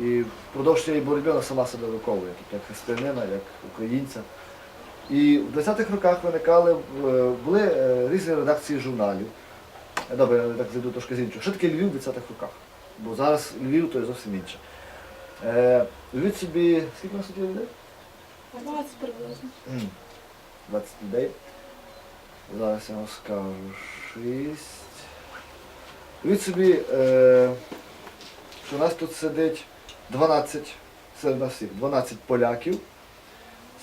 І впродовж цієї боротьби вона сама себе виховує, тобто як християнина, як українця. І в 20-х роках виникали, е, були е, різні редакції журналів. Е, Добре, я так зайду трошки з іншого. Що таке Львів в 20-х роках? Бо зараз Львів то є зовсім інше. Уявіть собі, скільки у нас людей? 20 приблизно. 20 людей. Зараз я вам скажу 6. Уявіть собі, що у нас тут сидить 12, серед нас всіх, 12 поляків.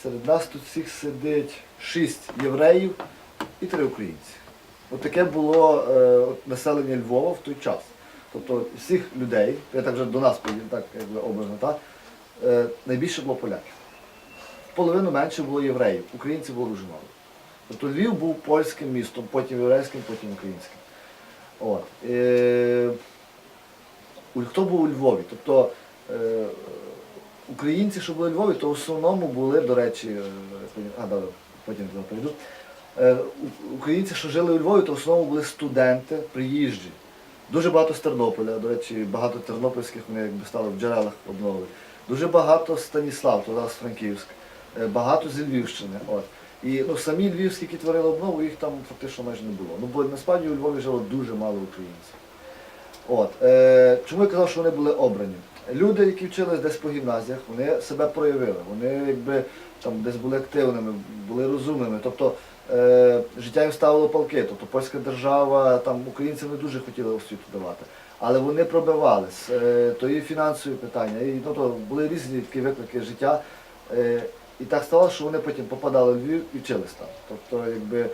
Серед нас тут всіх сидить 6 євреїв і 3 українці. От було е, населення Львова в той час. Тобто всіх людей, я так вже до нас так якби образно, так, е, найбільше було поляків половину менше було євреїв, українців було дуже мало. Тобто Львів був польським містом, потім єврейським, потім українським. От. Е, хто був у Львові? Тобто українці, що були у Львові, то в основному були, до речі, е, а, добре, потім до перейду. Е, українці, що жили у Львові, то в основному були студенти, приїжджі. Дуже багато з Тернополя, до речі, багато тернопільських вони якби стали в джерелах обнови. Дуже багато з Станіслав, то зараз Франківськ, Е, багато з Львівщини. От. І ну, самі львівські, які творили обнову, їх там фактично майже не було. Ну, бо насправді у Львові жило дуже мало українців. От. Е, чому я казав, що вони були обрані? Люди, які вчились десь по гімназіях, вони себе проявили, вони якби там десь були активними, були розумними. Тобто е, життя їм ставило палки. Тобто польська держава, там українцям не дуже хотіли освіту давати. Але вони пробивались. Е, то і фінансові питання, і ну, то були різні такі виклики життя. Е, і так сталося, що вони потім попадали в Львів і вчились там. Тобто, якби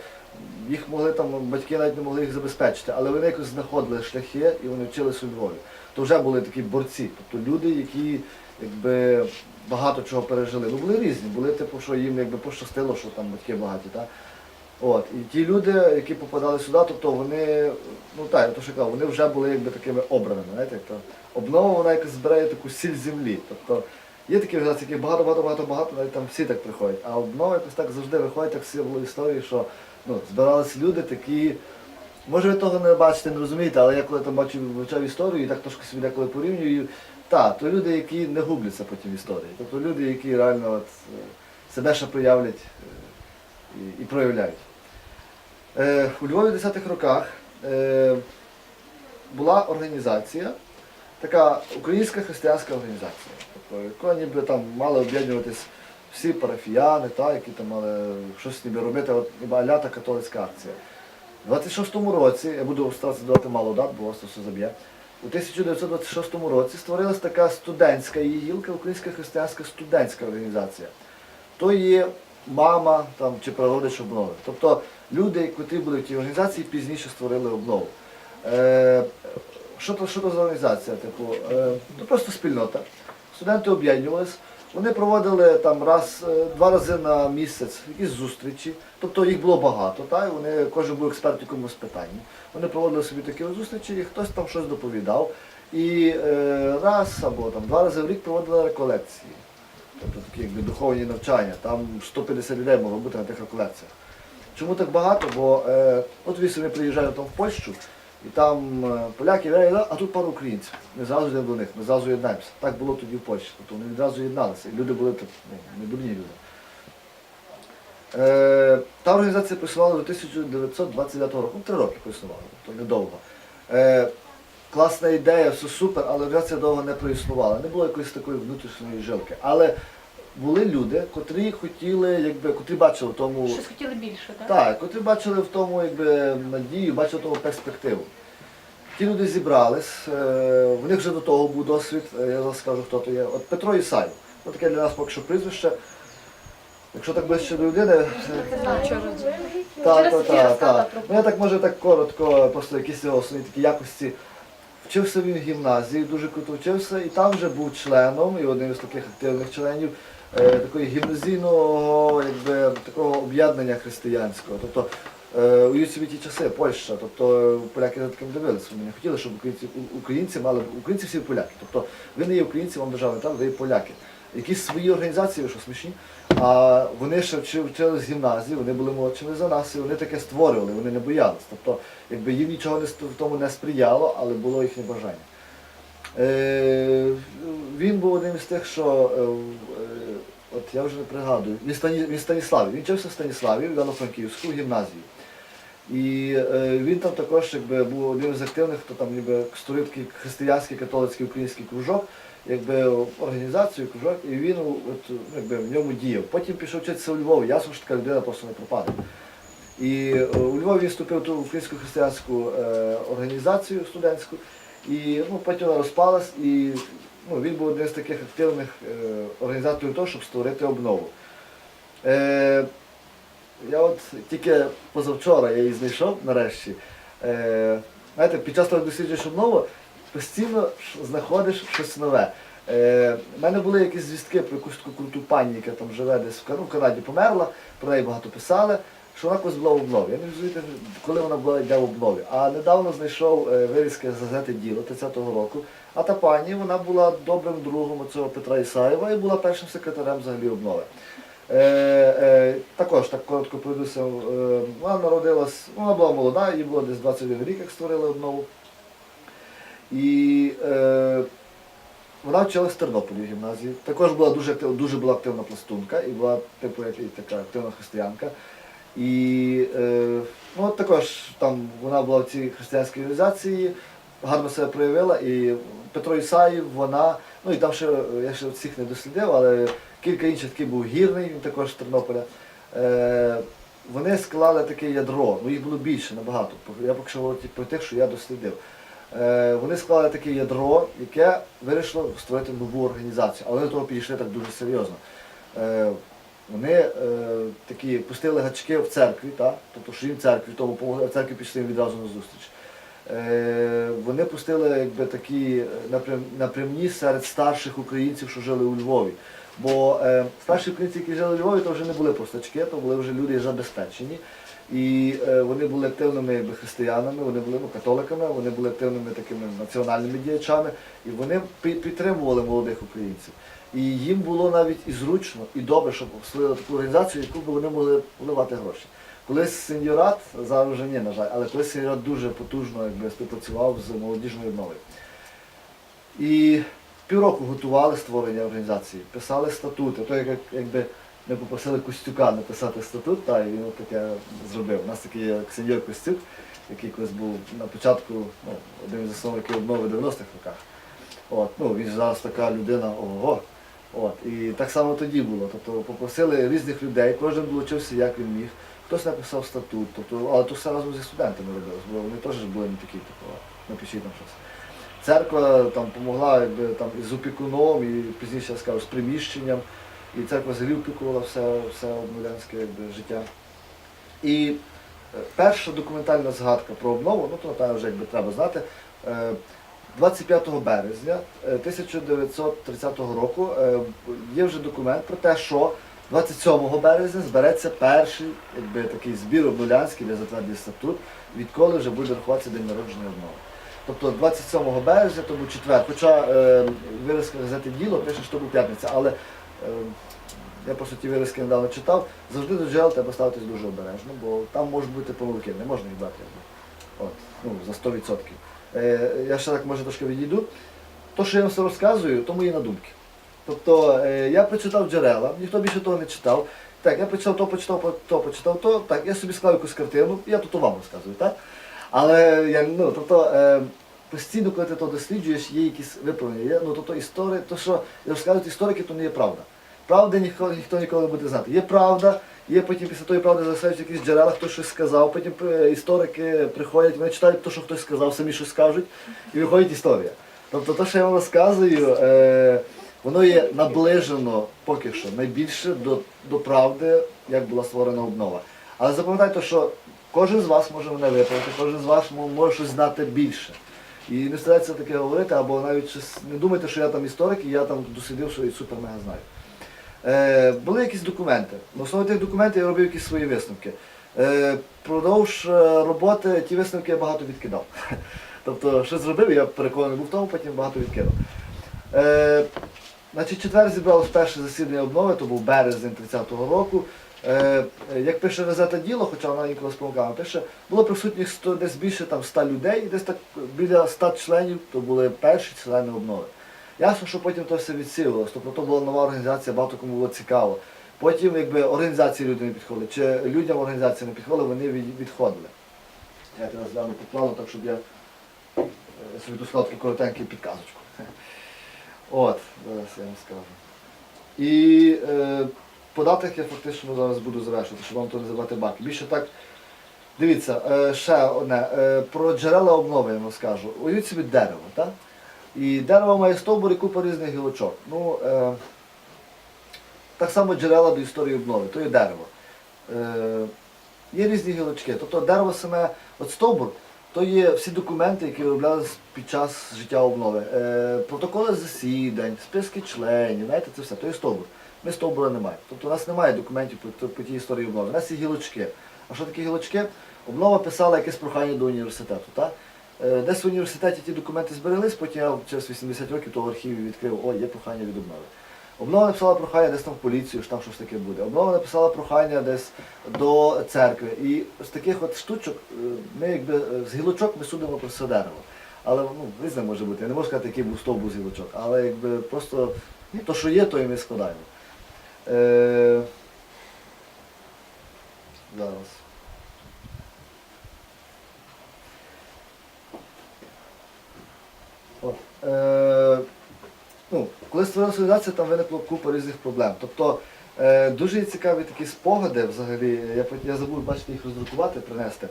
їх могли там, батьки навіть не могли їх забезпечити, але вони якось знаходили шляхи і вони вчились у Львові. То вже були такі борці, тобто люди, які якби багато чого пережили. Ну були різні, були типу, що їм якби пощастило, що там батьки багаті. Так? От. І ті люди, які попадали сюди, тобто вони, ну так, я то казав, вони вже були якби такими обраними. Знаєте, то обнова вона якось збирає таку сіль землі. Тобто є такі організації, які багато, багато, багато, багато, навіть там всі так приходять. А обнова якось так завжди виходить, так силу історії, що ну, збиралися люди такі. Може ви того не бачите, не розумієте, але я коли там бачу, вивчав історію і так трошки собі деколи порівнюю, так, то люди, які не губляться потім історії. Тобто люди, які реально от, е, себе ще проявлять е, і, і проявляють. Е, у Львові в 10-х роках е, була організація, така українська християнська організація, тобто, яка ніби там мали об'єднуватись всі парафіяни, та, які там мали щось ніби робити, от ніби алята католицька акція. У 26-му році, я буду старатися давати мало дат, бо вас все заб'є. У 1926 році створилась така студентська її Українська християнська студентська організація. То є мама там, чи прародич обнови. Тобто люди, які були в тій організації, пізніше створили обнову. Е, що, то, що то за організація? Типу, е, ну, просто спільнота. Студенти об'єднувались, вони проводили там раз, е, два рази на місяць якісь зустрічі. Тобто їх було багато, та? вони, кожен був експерт в якомусь питанні. Вони проводили собі такі зустрічі, і хтось там щось доповідав. І е, раз або там два рази в рік проводили реколекції. Тобто такі якби духовні навчання. Там 150 людей могло бути на тих реколекціях. Чому так багато? Бо е, от вісім ми приїжджаємо там в Польщу, і там е, поляки, а тут пару українців. Ми зразу йдемо до них, ми зразу єднаємося. Так було тоді в Польщі. Тобто вони відразу єдналися. І люди були ну, не дурні люди. Е, та організація працювала до 1929 року, ну, три роки працювала, тобто недовго. Е, класна ідея, все супер, але організація довго не проіснувала. Не було якоїсь такої внутрішньої жилки. Але були люди, котрі хотіли, якби, котрі бачили в тому. Щось хотіли більше, так? Так, котрі бачили в тому якби, надію, бачили в тому перспективу. Ті люди зібрались, е, в них вже до того був досвід, е, я зараз скажу, хто то є. От Петро Ісаєв. Ось таке для нас поки що прізвище. Якщо так ближче до людини, е, Так, так, так, Ну я так може так коротко, просто якісь його основні такі якості. Вчився він в гімназії, дуже круто вчився, і там вже був членом, і одним з таких активних членів е, такої гімназійного, якби такого об'єднання християнського. Тобто е, у собі ті часи Польща, тобто поляки за таким дивилися. Вони не хотіли, щоб українці, українці мали українці всі поляки. Тобто ви не є українці, вам держава там, ви є поляки. Якісь свої організації, що смішні, а вони ще вчи- вчили з гімназії, вони були молодшими за нас, і вони таке створювали, вони не боялись. Тобто, якби їм нічого не в тому не сприяло, але було їхнє бажання. Е, він був одним з тих, що е, е, от я вже не пригадую. Він, Стані, він Станіславі. Він вчився в Станіславі, в Івано-Франківську в гімназії. І е, він там також якби, був одним з активних, хто там ніби створив такий християнський, католицький, український кружок, якби організацію, кружок, і він от, ну, якби, в ньому діяв. Потім пішов вчитися у Львові, ясно, що така людина просто не пропаде. І е, у Львові він вступив ту українську християнську е, організацію студентську, і ну, потім вона розпалась, і ну, він був одним з таких активних е, організаторів того, щоб створити обнову. Е, я от тільки позавчора я її знайшов нарешті. Е, знаєте, під час того, як досліджуєш обнову, постійно знаходиш щось нове. Е, У мене були якісь звістки про якусь таку круту пані, яка там живе десь в, ну, в Канаді померла, про неї багато писали, що вона колись була в обнові. Я не розумію, коли вона була йде в обнові. А недавно знайшов е, вирізки з газети Діло 30-го року. А та пані вона була добрим другом цього Петра Ісаєва і була першим секретарем взагалі обнови. Е, е, також так коротко пройдуся. Е, вона народилась, вона була молода, їй було десь 21 рік, як створили обнову. І е, вона вчилась в Тернополі в гімназії. Також була дуже, дуже була активна пластунка і була типу як така активна християнка. І е, ну, також там вона була в цій християнській організації, гарно себе проявила. І Петро Ісаїв, вона, ну і там ще я ще всіх не дослідив, але кілька інших такий був гірний, він також з Тернополя. Е, вони склали таке ядро, ну їх було більше набагато. Я поки що говорю про тих, що я дослідив. Е, вони склали таке ядро, яке вирішило створити нову організацію, але до того підійшли так дуже серйозно. Е, вони е, такі пустили гачки в церкві, та? тобто що їм церкві, тому а церкві пішли їм відразу на зустріч. Е, вони пустили якби, такі напрямні серед старших українців, що жили у Львові. Бо е, старші українці, які жили у Львові, то вже не були простачки, то були вже люди забезпечені. І е, вони були активними якби, християнами, вони були ну, католиками, вони були активними такими національними діячами, і вони пі- підтримували молодих українців. І їм було навіть і зручно, і добре, щоб створили таку організацію, яку б вони могли вливати гроші. Колись сеньорат, зараз вже ні, на жаль, але колись сеньорат дуже потужно якби, співпрацював з молодіжною обновою. І півроку готували створення організації, писали статути. То як, якби ми попросили Костюка написати статут, та, і він таке зробив. У нас такий сеньор Костюк, який колись був на початку, ну, один з засновників обнови в 90-х роках. От, ну, він зараз така людина, ого. От, і так само тоді було. Тобто попросили різних людей, кожен долучився, як він міг. Хтось написав статут, тобто, але то все разом зі студентами робилось, бо вони теж були не такі, типу, напишіть там щось. Церква там допомогла якби, там, з опікуном, і пізніше я скажу, з приміщенням. І церква взагалі опікувала все, все обновлянське якби, життя. І е, перша документальна згадка про обнову, ну то напевно вже якби треба знати. е, 25 березня е, 1930 року е, є вже документ про те, що 27 березня збереться перший якби, такий збір обнулянський, де затвердить статут, відколи вже буде рахуватися день народження обнови. Тобто 27 березня, то був четвер. Хоча е, виразка газети діло пише, що був п'ятниця, але е, я просто ті виразки недавно читав, завжди до джерел треба ставитись дуже обережно, бо там можуть бути помилки, не можна їх брати. От, ну, за 100%. Е, я ще так може трошки відійду. То, що я вам все розказую, то мої надумки. Тобто е, я прочитав джерела, ніхто більше того не читав. Так, я прочитав то, почитав, то, почитав то, так, я собі склав якусь картину, я тут вам розказую, так? Але я, ну, тобто, е, постійно, коли ти то досліджуєш, є якісь виправлення. Ну, тобто історії, то, що розказують історики, то не є правда. Правди ніхто, ніхто ніколи не буде знати. Є правда, є потім після тої правди залишаються якісь джерела, хтось щось сказав, потім е, історики приходять, вони читають те, що хтось сказав, самі щось скажуть, і виходить історія. Тобто те, що я вам розказую, е, воно є наближено поки що найбільше до, до правди, як була створена обнова. Але запам'ятайте, що кожен з вас може мене виправити, кожен з вас може щось знати більше. І не старайтеся таке говорити, або навіть не думайте, що я там історик і я там дослідив, що і супер-мега знаю. Е, були якісь документи. На основі тих документів я робив якісь свої висновки. Е, продовж е, роботи ті висновки я багато відкидав. Тобто, що зробив, я переконаний був в тому, потім багато відкидав. Е, значить, четвер зібралось перше засідання обнови, то був березень 30-го року. Е, як пише газета діло, хоча вона інколи з пише, було присутніх 100, десь більше там 100 людей, десь так біля 100 членів, то були перші члени обнови. Ясно, що потім то все відсилилось, тобто то була нова організація, багато кому було цікаво. Потім, якби організації люди не підходили, чи людям організації не підходили, вони відходили. Я тебе згляну по плану, так щоб я е, собі таку коротеньку підказочку. От, зараз я вам скажу. І е, податок я фактично зараз буду завершувати, щоб вам то не забрати баки. Більше так, дивіться, е, ще одне. Е, про джерела обнови я вам скажу. Уявіть собі дерево, так? І дерево має стовбур і купа різних гілочок. Ну, е, так само джерела до історії обнови, то є дерево. Е, є різні гілочки. Тобто дерево саме, от стовбур, то є всі документи, які вироблялися під час життя обнови. Е, протоколи засідань, списки членів, знаєте, це все, то є стовбур. Ми стовбура немає. Тобто у нас немає документів по, по тій історії обнови. У нас є гілочки. А що таке гілочки? Обнова писала якесь прохання до університету. Так? Е, Десь в університеті ті документи збереглись, потім я через 80 років того архіві відкрив, о, є прохання від обнови. Обнова написала прохання десь там в поліцію, що там щось таке буде. Обнова написала прохання десь до церкви. І з таких от штучок е, ми якби е, з гілочок ми судимо про все дерево. Але ну, різне може бути. Я не можу сказати, який був стовбур з гілочок, але якби просто ну, то, що є, то і ми складаємо. Е, зараз. От, е, ну, коли створилася організація, там виникло купа різних проблем. Тобто е, дуже цікаві такі спогади взагалі. Я, я забув бачите, їх роздрукувати, принести.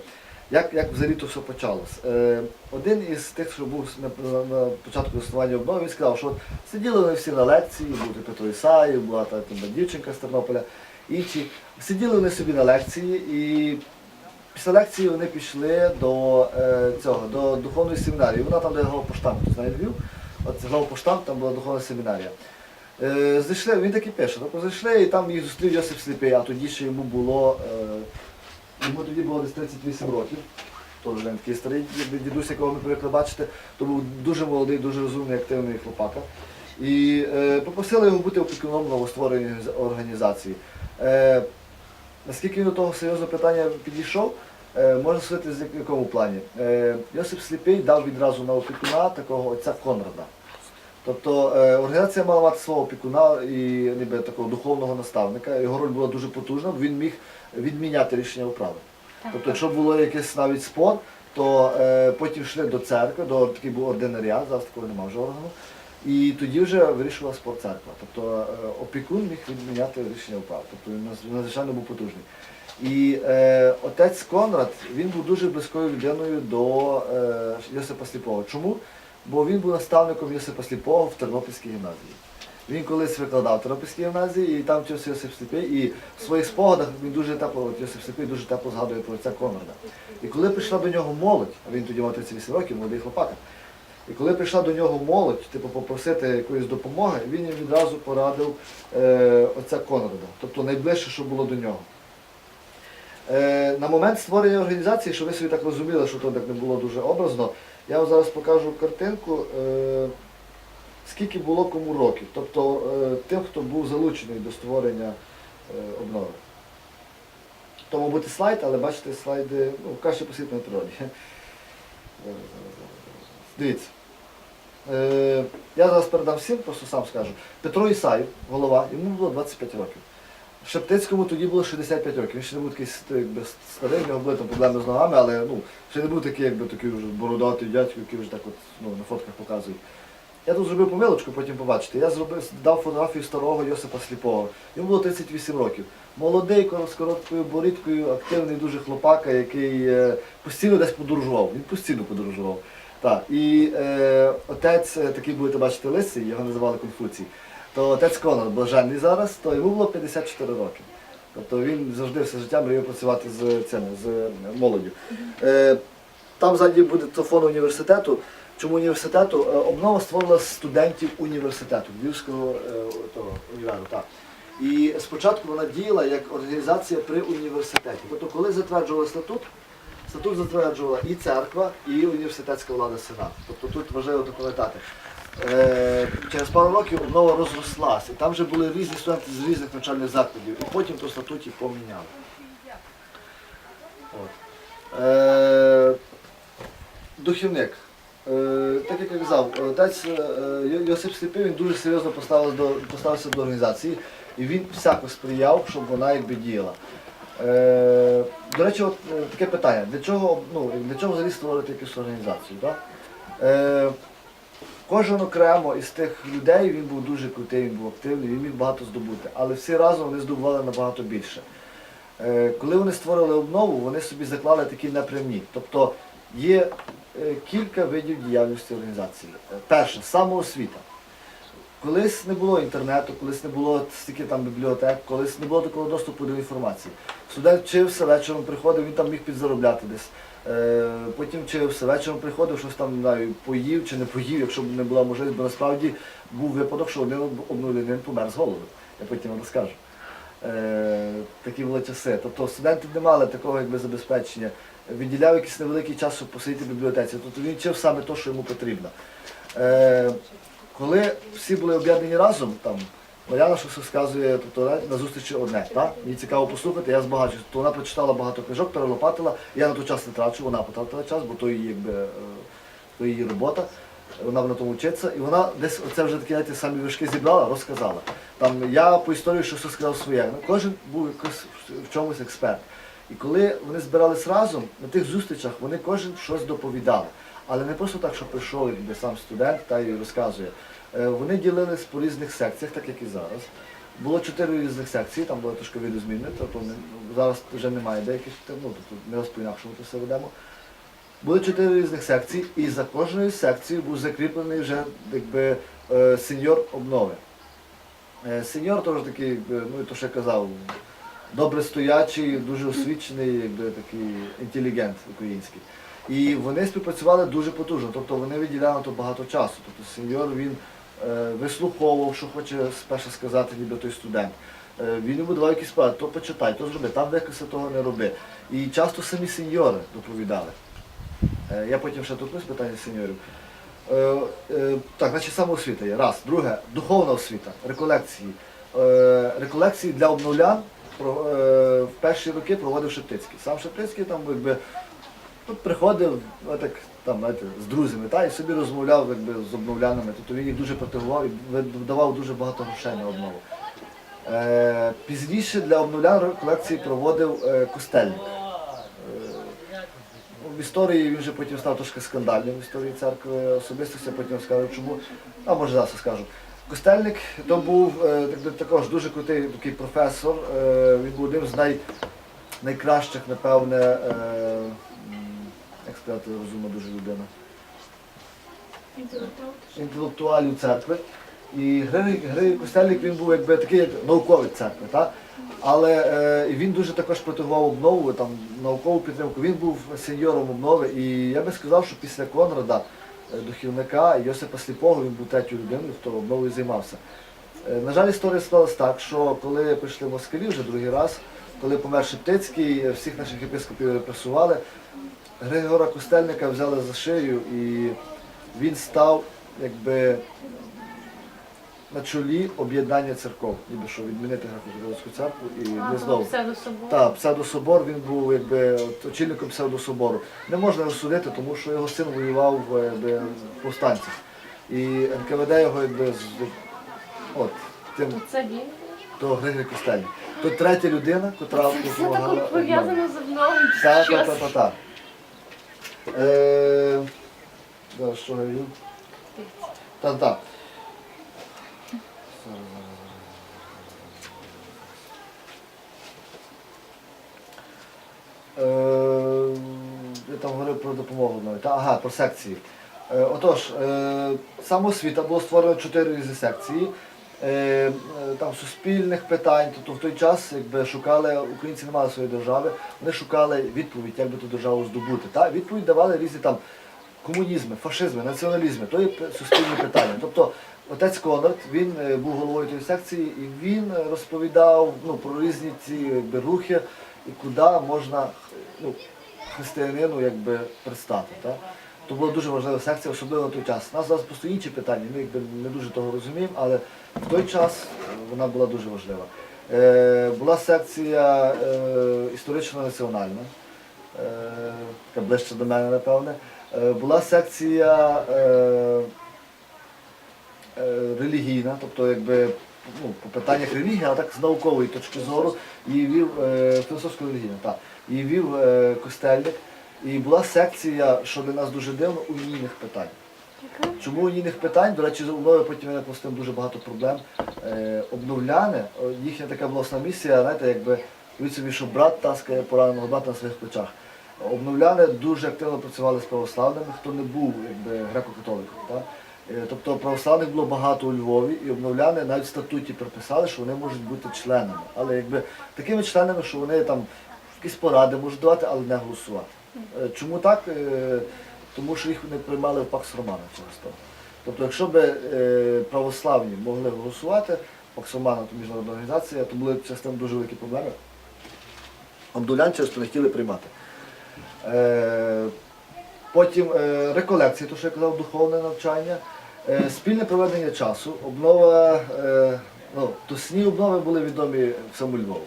Як, як взагалі то все почалось? Е, один із тих, що був на, на, на початку існування обнови, він сказав, що от сиділи вони всі на лекції, був Петро Ісаїв, була та, там, дівчинка з Тернополя, інші. Сиділи вони собі на лекції і після лекції вони пішли до е, цього, до духовної семінарії. Вона там, де главпоштамт, хто знає Львів, от главпоштамт, там була духовна семінарія. Е, зайшли, він так і пише, тобто зайшли і там їх зустрів Йосип Сліпий, а тоді ще йому було, е, йому тоді було десь 38 років. Теж він такий старий дідусь, якого ми привикли бачити, то був дуже молодий, дуже розумний, активний хлопака. І е, попросили його бути опікуном новоствореної організації. Е, Наскільки він до того серйозного питання підійшов, можна сказати, з якому плані. Е, Йосип Сліпий дав відразу на опікуна такого отця Конрада. Тобто е, організація мала мати свого опікуна і ніби такого духовного наставника. Його роль була дуже потужна, він міг відміняти рішення управи. Тобто, якщо було якийсь навіть спор, то е, потім йшли до церкви, до такий був ординаріат, зараз такого немає вже органу. І тоді вже вирішувала спор церква. Тобто е, опікун міг відміняти рішення управи. Тобто він надзвичайно був потужний. І е, отець Конрад він був дуже близькою людиною до е, Йосипа Сліпого. Чому? Бо він був наставником Йосипа Сліпого в Тернопільській гімназії. Він колись викладав в Тернопільській гімназії і там вчився Йосип Сліпий. І в своїх спогадах він дуже тепло, от Йосип Сліпий дуже тепло згадує про отця Конрада. І коли прийшла до нього молодь, а він тоді мав 38 років, молодий хлопак, і коли прийшла до нього молодь, типу попросити якоїсь допомоги, він їм відразу порадив е, отця Конрада, тобто найближче, що було до нього. Е, на момент створення організації, щоб ви собі так розуміли, що то так не було дуже образно, я вам зараз покажу картинку, е, скільки було кому років, тобто е, тим, хто був залучений до створення обнови. То, бути слайд, але бачите, слайди, ну, краще посвіт на природі. Дивіться. Я зараз передам всім, просто сам скажу. Петро Ісаєв, голова, йому було 25 років. Шептицькому тоді було 65 років. Він ще не був такий якби, старий, в нього були там проблеми з ногами, але ну, ще не був такий, якби такий вже бородатий дядько, який вже так от, ну, на фотках показують. Я тут зробив помилочку, потім побачите. Я зробив, дав фотографію старого Йосипа Сліпого. Йому було 38 років. Молодий, з короткою борідкою, активний дуже хлопака, який е, постійно десь подорожував. Він постійно подорожував. Так. І е, отець е, такий будете бачити лисий, його називали Конфуцій. То отець Конор блаженний зараз, то йому було 54 роки. Тобто він завжди все життя мріяв працювати з цими, з молоддю. Е, там ззаді буде телефон університету. Чому університету? Е, Обнова створила студентів університету, Львівського е, того, універу. Так. І спочатку вона діяла як організація при університеті. Тобто, коли затверджували статут, статут затверджувала і церква, і університетська влада Сенат. Тобто тут важливо документати. Е, через пару років обнова розрослася. Там вже були різні студенти з різних навчальних закладів, і потім то статуті поміняли. От. Е, духівник. Е, так як я казав, отець е, Йосип Сліпий він дуже серйозно поставився до, поставився до організації і він всяко сприяв, щоб вона якби діяла. Е, до речі, от е, таке питання: для чого, ну, для чого взагалі створити якусь організацію? Да? Е, кожен окремо із тих людей він був дуже крутий, він був активний, він міг багато здобути, але всі разом вони здобували набагато більше. Е, Коли вони створили обнову, вони собі заклали такі напрямні. Тобто є е, кілька видів діяльності організації. Е, Перше, самоосвіта. Колись не було інтернету, колись не було стільки там бібліотек, колись не було такого доступу до інформації. Студент вчився, вечором приходив, він там міг підзаробляти десь. Е, Потім вчився, вечором приходив, щось там знаю, поїв чи не поїв, якщо б не була можливість, бо насправді був випадок, що один обнулений помер з голоду. Я потім вам розкажу. Е, такі були часи. Тобто студенти не мали такого якби, забезпечення. Виділяв якийсь невеликий час, щоб посидіти в бібліотеці. Тобто він вчив саме те, що йому потрібно. Е, коли всі були об'єднані разом, там, Мар'яна щось розказує, тобто на зустрічі одне. Так? Мені цікаво послухати, я збагачуюсь. Тобто вона прочитала багато книжок, перелопатила, я на той час не трачу, вона потратила час, бо то її, якби, е, то її робота. Вона на тому вчиться, і вона десь оце вже такі знаєте, самі вишки зібрала, розказала. Там я по історії щось розказав своє. Ну, кожен був якось в чомусь експерт. І коли вони збирались разом, на тих зустрічах вони кожен щось доповідали. Але не просто так, що прийшов якби, сам студент та й розказує. Е, Вони ділились по різних секціях, так як і зараз. Було чотири різних секції, там було трошки видозмінне, тобто зараз вже немає деяких, ну, тобто ми ось по-інакшому це все ведемо. Були чотири різних секції, і за кожною секцією був закріплений вже якби, е, сеньор обнови. Е, Сеньор теж такий, ну і то що я казав, добре стоячий, дуже освічений, якби такий інтелігент український. І вони співпрацювали дуже потужно, тобто вони виділяли то багато часу. Тобто сеньор він вислуховував, що хоче спершу сказати ніби той студент. Е, він йому давав якісь поради, то почитай, то зроби, там викоси того не роби. І часто самі сеньори доповідали. Е, Я потім ще торкнусь питання сеньорів. Е, е, Так, значить самоосвіта є. Раз. Друге, духовна освіта, реколекції. Е, Реколекції для обновлян е, в перші роки проводив Шептицький. Сам Шептицький там якби тут приходив ну, так, там, знаєте, з друзями та, і собі розмовляв якби, з обновлянами. Тобто він їх дуже протягував і видавав дуже багато грошей на обнову. Е, Пізніше для обновлян реколекції проводив е, Костельник. Е, В історії він вже потім став трошки скандальним в історії церкви особистості, потім скажу чому. А може зараз скажу. Костельник то був е, так- також дуже крутий такий професор. е, Він був одним з най, найкращих, напевне, сказати, розумна дуже людина інтелектуалів церкви. І Григорій, Григорій Костельник він був якби такий як науковець церкви, так? але е, він дуже також протягував обнову, там, наукову підтримку. Він був сеньором обнови. І я би сказав, що після Конрада, е, духівника Йосипа Сліпого, він був третьою людиною, хто обновою займався. Е, На жаль, історія склалась так, що коли прийшли москалі вже другий раз, коли помер Шептицький, всіх наших єпископів репресували, Григора Костельника взяли за шию і він став якби на чолі об'єднання церков, ніби що відмінити греко-католицьку церкву і не знову. Псевдособор. Так, псевдособор він був якби от, очільником псевдособору. Не можна його судити, тому що його син воював в, якби, в повстанцях. І НКВД його якби з от тим Це він. то Григорій Костельник. То третя людина, котра Це все допомагала. таке пов'язано з обновою. Так, Щось. так, так, так, так. Е, що я зараз, зараз. Е, Я там говорив про допомогу навіть. Та, Ага, про секції. Е, Отож, е, самоосвіта було створено чотири різні секції. Е, е, Там суспільних питань, тобто в той час якби шукали, українці не мали своєї держави, вони шукали відповідь, як би ту державу здобути. Та? Відповідь давали різні там комунізми, фашизми, націоналізми, то є суспільні питання. Тобто отець Конрад, він е, був головою тієї секції і він розповідав ну, про різні ці якби, рухи і куди можна ну, християнину якби, предстати. Та? То була дуже важлива секція, особливо на той час. У нас зараз просто інші питання, ми якби не дуже того розуміємо, але в той час е, вона була дуже важлива. Е, була секція е, історично-національна, е, така ближче до мене, напевне. Е, Була секція е, е, релігійна, тобто якби ну, по питаннях релігії, а так з наукової точки зору, її вів е, філософсько релігійна, так. Її вів е, костельник. І була секція, що для нас дуже дивно, унійних питань. Чому унійних питань? До речі, умови потім виникло з тим дуже багато проблем. Е, обновляни, їхня така основна місія, знаєте, якби уявіть собі, що брат таскає пораненого брата на своїх плечах. Обновляни дуже активно працювали з православними, хто не був якби, греко-католиком. Е, Тобто православних було багато у Львові, і обновляни навіть в статуті приписали, що вони можуть бути членами. Але якби такими членами, що вони там якісь поради можуть давати, але не голосувати. Е, Чому так? Е, Тому що їх не приймали в Пакс Романа через то. Тобто, якщо б е, православні могли голосувати, Пакс Романа, то міжнародна організація, то були через тим дуже великі проблеми. Обдулян через то не хотіли приймати. Потім реколекції, то що я казав, духовне навчання, спільне проведення часу, обнова, ну, тусні обнови були відомі всьому Львову.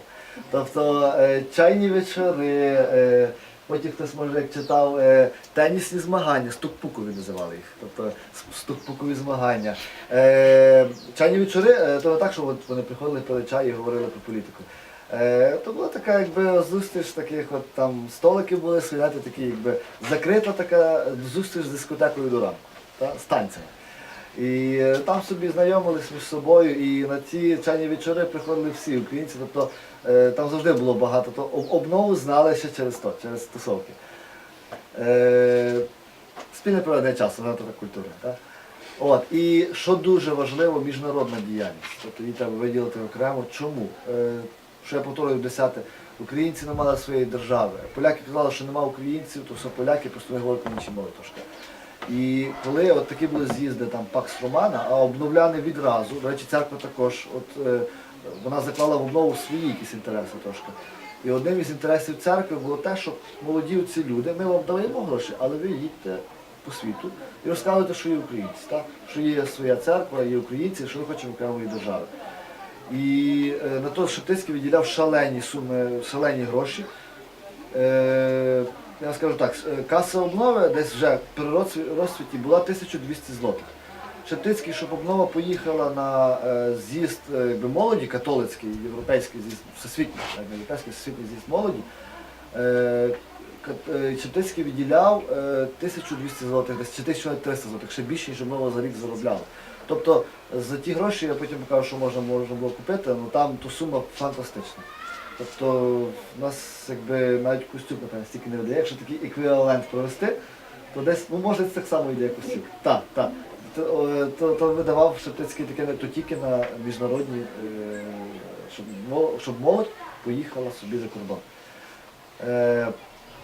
Тобто е, чайні вечори, е, потім хтось може як читав е, тенісні змагання, стукпукові називали їх. Тобто стукпукові змагання. Чайні вечори, то так, що вони приходили, пили чай і говорили про політику. То була така якби зустріч таких, от там столики були, стояти такі, якби закрита така зустріч з дискотекою до ранку, та, з танцями. І е, там собі знайомились між собою, і на ці чайні вечори приходили всі українці. Тобто е, там завжди було багато. То обнову знали ще через то, через стосовки. Е, спільне проведення часу, вона така культура. Так? От, і що дуже важливо, міжнародна діяльність. Тобто її треба виділити окремо. Чому? Що я повторюю десяте, українці не мали своєї держави. Поляки казали, що нема українців, то все поляки просто не говорять інші мови трошки. І коли от такі були з'їзди там Пакс Романа, а обновляни відразу, до речі, церква також, от е, вона заклала в обнову свої якісь інтереси трошки. І одним із інтересів церкви було те, що молоді ці люди, ми вам даємо гроші, але ви їдьте по світу і розказуйте, що є українці, так? що є своя церква, є українці, що ми хочемо окремої держави. І е, на то Шептицький виділяв шалені суми, шалені гроші. Е, я скажу так, е, каса обнови десь вже при розцвіті була 1200 злотих. Шептицький, щоб обнова поїхала на е, з'їзд е, молоді, католицький, європейський з'їзд, всесвітній, європейський, всесвітній з'їзд молоді, виділяв е, 1200 злотих, десь чи 1300 злотих, ще більше, ніж обнова за рік заробляла. Тобто за ті гроші я потім покажу, що можна, можна було купити, але там то сума фантастична. Тобто в нас якби навіть костюм напевно, стільки не видає. Якщо такий еквівалент провести, то десь ну, може так само йде костюм. Так, так. То, то, то видавав Шептицький таке то тільки на міжнародні, е, щоб, щоб молодь поїхала собі за кордон. Е,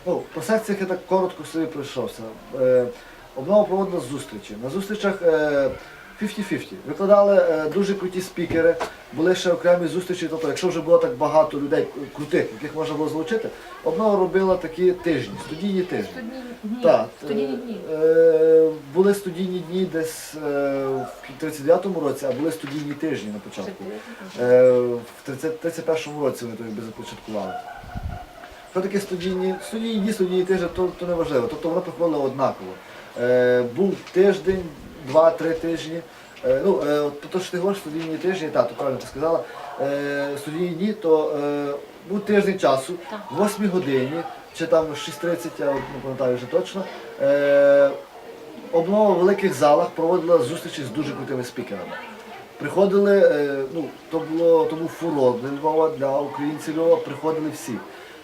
ну, по секціях я так коротко собі пройшовся. Е, обнова проводила зустрічі. На зустрічах 50-50. Викладали е, дуже круті спікери, були ще окремі зустрічі. Тобто, якщо вже було так багато людей крутих, яких можна було залучити, обнова робила такі тижні, студійні тижні. Студійні дні. Так, Студійні дні. Е, були студійні дні десь е, в 39-му році, а були студійні тижні на початку. Е, в 30 31-му році вони то якби започаткували. Що таке студійні? Студійні дні, студійні тижні, то, то не важливо. Тобто воно проходило однаково. Е, був тиждень, два-три тижні. Е, ну, е, то, що ти говориш, студійні тижні, так, то правильно ти сказала. Е, студійні дні, то е, був тиждень часу, в 8 годині, чи там 6.30, я не пам'ятаю вже точно. Е, обнова в великих залах проводила зустрічі з дуже крутими спікерами. Приходили, е, ну, то було то був фурор для Львова, для українців Львова, приходили всі.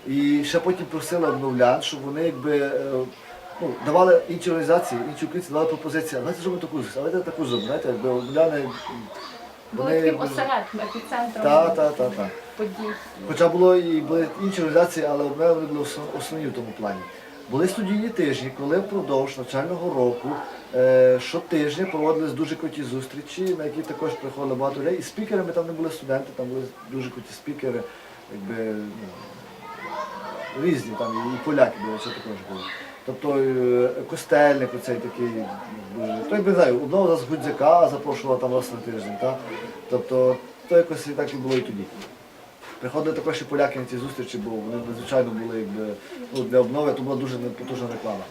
І ще потім просили обновлян, щоб вони якби е, ну, давали інші організації, інші українці давали пропозиції, давайте зробимо таку зустріч, давайте таку зробимо, знаєте, якби обновляни. Були таким осередком, епіцентром та, та, та, та. подій. Хоча було і були інші організації, але обмежені вони були основ- основні в тому плані. Були студійні тижні, коли впродовж навчального року е, щотижня проводились дуже круті зустрічі, на які також приходило багато людей. І спікерами там не були студенти, там були дуже круті спікери, якби ну, різні там, і поляки були, це також були. Тобто е, костельник оцей такий, дуже. То якби не знаю, одного з Гудзяка запрошувала там раз на тиждень. Та? Тобто то якось так і було і тоді. Приходили також і поляки на ці зустрічі, бо вони надзвичайно були якби, ну, для обнови, то була дуже потужна реклама.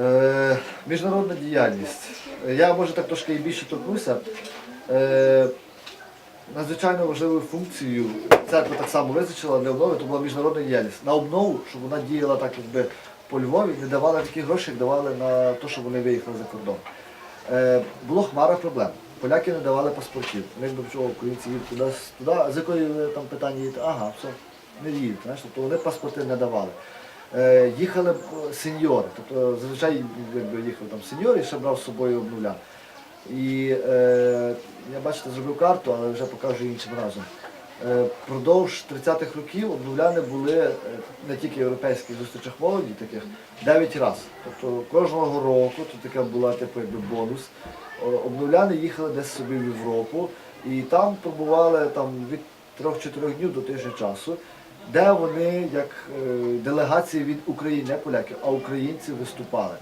Е, міжнародна діяльність. Я може так трошки і більше торкнуся. Е, надзвичайно важливою функцією церква так само визначила для обнови, то була міжнародна діяльність. На обнову, щоб вона діяла так, якби по Львові, не давали такі гроші, як давали на те, щоб вони виїхали за кордон. Е, було хмара проблем. Поляки не давали паспортів. Вони якби чого українці їдуть туди, туди, з якої там питання їдете? Ага, все, не їдете. Знаєш, тобто вони паспорти не давали. Е, їхали е, сеньори, тобто зазвичай якби їхав там сеньор і ще брав з собою обнуля. І е, я бачите, зробив карту, але вже покажу іншим разом. Е, Продовж 30-х років обновляни були е, не тільки європейських зустрічах молоді, таких 9 разів. Тобто кожного року, тут така була типу якби бонус. Обновляни їхали десь собі в Європу і там пробували там, від 3-4 днів до тижня часу, де вони як е, делегації від України, не поляків, а українців виступали.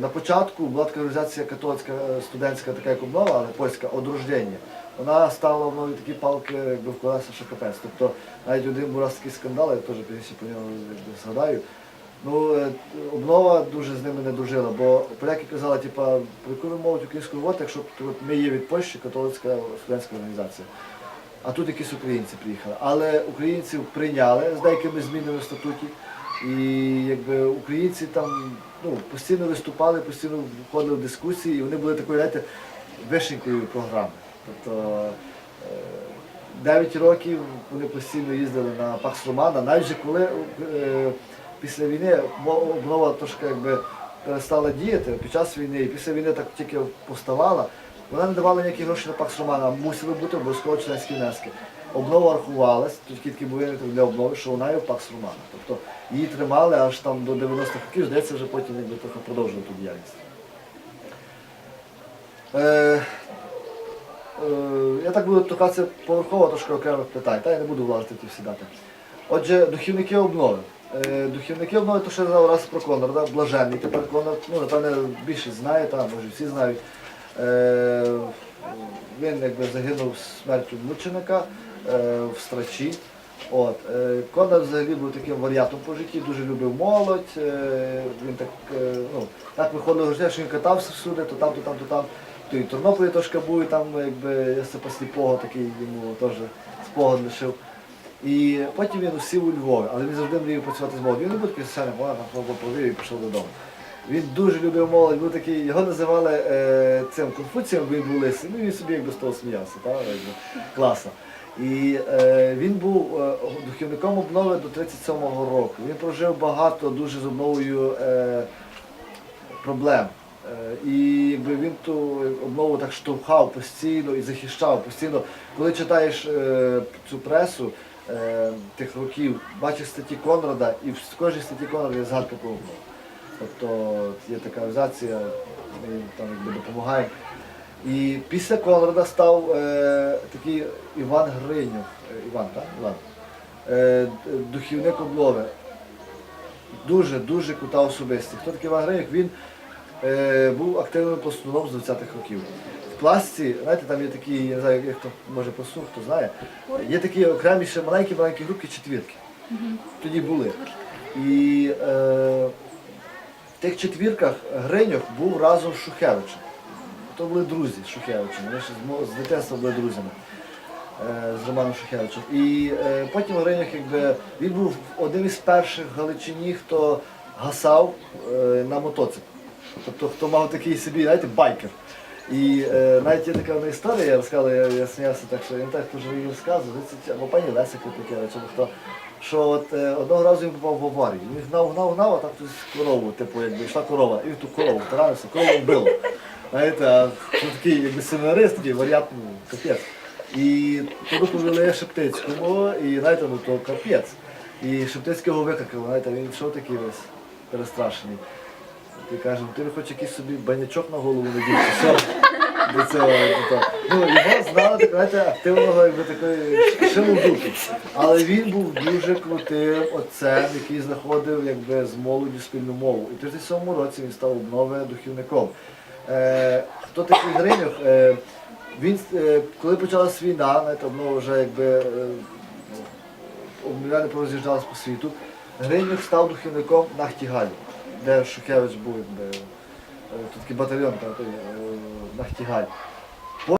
На початку була така організація католицька студентська, така як обнова, але польська одруждення. Вона ставила в нові такі палки якби, в колеса, що капець. Тобто навіть один був раз такий скандал, я теж пізніше про нього згадаю. Ну, е, обнова дуже з ними не дружила, бо поляки казали, типа, про яку ви мовить українську мову, якщо ми є від Польщі, католицька студентська організація. А тут якісь українці приїхали. Але українців прийняли з деякими змінами в статуті. І якби українці там ну, постійно виступали, постійно входили в дискусії, і вони були такою, знаєте, вишенькою програми. Тобто е, 9 років вони постійно їздили на Пакс Романа, навіть вже коли е, після війни обнова трошки якби перестала діяти під час війни, і після війни так тільки поставала, вона не давала ніякі гроші на Пакс Романа, мусили бути обов'язково членські внески. Обнова рахувалась, тільки такий для обнови, що вона є в Пакс Романа. Тобто її тримали аж там до 90-х років, здається, вже потім якби трохи продовжили ту діяльність. Е, Я так буду торкатися поверхово трошки окремих питань, та я не буду влазити ті всі дати. Отже, духівники обнови. Е, Духівники обнови, то ще я раз про Конрада, блаженний. Тепер Конрад, ну, напевне, більшість знає, та, може всі знають. Е, Він якби загинув смертю мученика в страчі. От. Конрад взагалі був таким варіатом по житті, дуже любив молодь. Він так, ну, так виходило життя, що він катався всюди, то там, то там, то там. То і в Тернополі трошки був, і там якби Йосипа Сліпого такий йому теж спогад лишив. І потім він усів у Львові, але він завжди мріяв працювати з молоддю. Він не був такий соціальний план, там провів і пішов додому. Він дуже любив молодь, був такий, його називали е, цим конфуцієм, він був лисий, ну він собі якби з того сміявся, так, якби, класно. І е, він був е, духовником обнови до 37-го року. Він прожив багато дуже з обновою е, проблем. Е, І якби він ту обнову так штовхав постійно і захищав постійно. Коли читаєш е, цю пресу е, тих років, бачиш статті Конрада, і в кожній статті Конрада є згадка про обнову. Тобто є така організація, їм там якби допомагаємо. І після Конрада став е, такий Іван Гринюк, е, Іван, так? Іван, е, духівник облови. Дуже, дуже крута особистість. Хто такий Іван Гринюк? Він був активним пластуном з 20-х років. В пластці, знаєте, там є такі, я не знаю, як хто може пластун, хто знає, є такі окремі ще маленькі-маленькі групки четвірки. Тоді були. І е, в тих четвірках Гриньох був разом з Шухевичем. То були друзі з Шухевичем, вони ще з, дитинства були друзями е, з Романом Шухевичем. І е, потім Гриньох, якби, він був один із перших в Галичині, хто гасав е, на мотоцикл. Тобто хто мав такий собі, знаєте, байкер. І е, навіть є така одна історія, я розказала, я, я сміявся так, що не так ж її розказував, це- або пані Леся Крипікевич, або хто. Що от е, одного разу він попав в аварію. Він гнав, гнав, гнав, а там хтось корову, типу, якби йшла корова, і в ту корову таранився, корову вбило. Знаєте, а ну, такий якби семінарист, такий варіант, ну, капець. І туди повели Шептицькому, і знаєте, ну то капець. І Шептицького викликали, знаєте, він йшов такий весь перестрашений. І каже, ну ти не хочеш якийсь собі банячок на голову надіти, що до цього. До того. Ну, його знали, знаєте, активного якби такої шилодухи. Але він був дуже крутим отцем, який знаходив якби, з молоді спільну мову. І в 37-му році він став обнови духівником. Е, хто такий Гриньох? Е, він, е, коли почалась війна, знаєте, обнова вже якби е, обміняни пороз'їжджались по світу, Гриньох став духівником на Хтігалі. Де Шухевич був, якби. е, Тут батальйон, та, той, е, Нахтігаль.